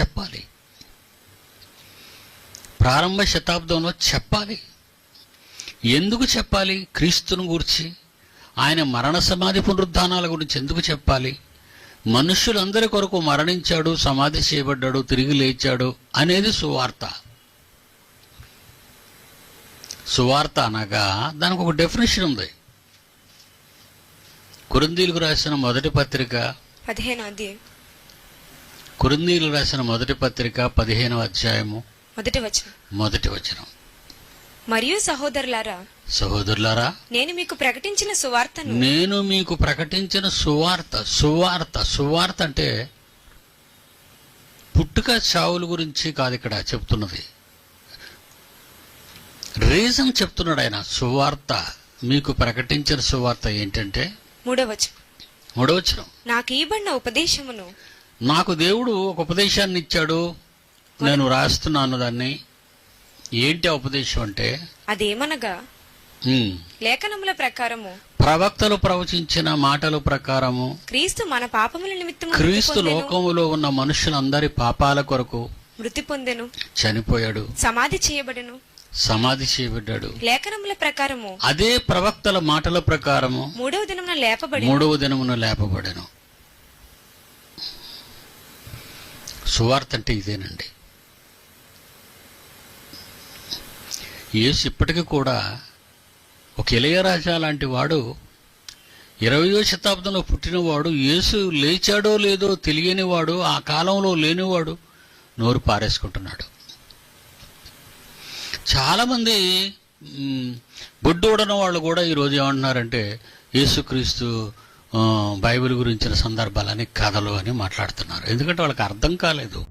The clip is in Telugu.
చెప్పాలి. ప్రారంభ శతాబ్దంలో చెప్పాలి. ఎందుకు చెప్పాలి? క్రీస్తును గురించి ఆయన మరణ సమాధి పునరుద్ధానాల గురించి ఎందుకు చెప్పాలి? మనుష్యులందరి కొరకు మరణించాడు సమాధి చేయబడ్డాడు తిరిగి లేచాడు అనేది సువార్త. సువార్త అనగా దానికి ఒక డెఫినేషన్ ఉంది. కురందీలకు రాసిన మొదటి పత్రిక పదిహేను అధ్యాయం. కురిందీలు రాసిన మొదటి పత్రిక పదిహేనవ అధ్యాయము మొదటి వచనం. మొదటి వచనం. మరియు సహోదరులారా సహోదరులారా నేను మీకు ప్రకటించిన సువార్తను నేను మీకు ప్రకటించిన సువార్త సువార్త సువార్త అంటే పుట్టుక చావుల గురించి కాదు ఇక్కడ చెప్తున్నది. రీజన్ చెప్తున్నాడు ఆయన సువార్త మీకు ప్రకటించిన సువార్త ఏంటంటే మూడవ వచనం. మూడవచనం నాకు ఈబడిన ఉపదేశమును నాకు దేవుడు ఒక ఉపదేశాన్ని ఇచ్చాడు. నేను రాస్తున్నాను దాన్ని. ఏంటి ఉపదేశం అంటే? అదేమనగా? లేఖనముల ప్రకారము. ప్రవక్తలు ప్రవచించిన మాటల ప్రకారము క్రీస్తు మన పాపముల నిమిత్తము మృతి క్రీస్తు లోకములో ఉన్న మనుషులందరి పాపాల కొరకు మృతి పొందెను. చనిపోయాడు. సమాధి చేయబడెను. సమాధి చేయబడ్డాడు. లేఖనముల ప్రకారము. అదే ప్రవక్తల మాటల ప్రకారము మూడవ దినమున లేపబడి మూడవ దినమున లేపబడెను. సువార్త అంటే ఇదేనండి. యేసు ఇప్పటికీ కూడా ఒక ఇళయరాజా లాంటి వాడు ఇరవయో శతాబ్దంలో పుట్టినవాడు యేసు లేచాడో లేదో తెలియనివాడు ఆ కాలంలో లేనివాడు నోరు పారేసుకుంటున్నాడు. చాలామంది బొడ్డు ఊడన వాళ్ళు కూడా ఈరోజు ఏమంటున్నారంటే యేసుక్రీస్తు బైబిల్ గురించిన సందర్భాలని కథలు అని మాట్లాడుతున్నారు. ఎందుకంటే వాళ్ళకి అర్థం కాలేదు.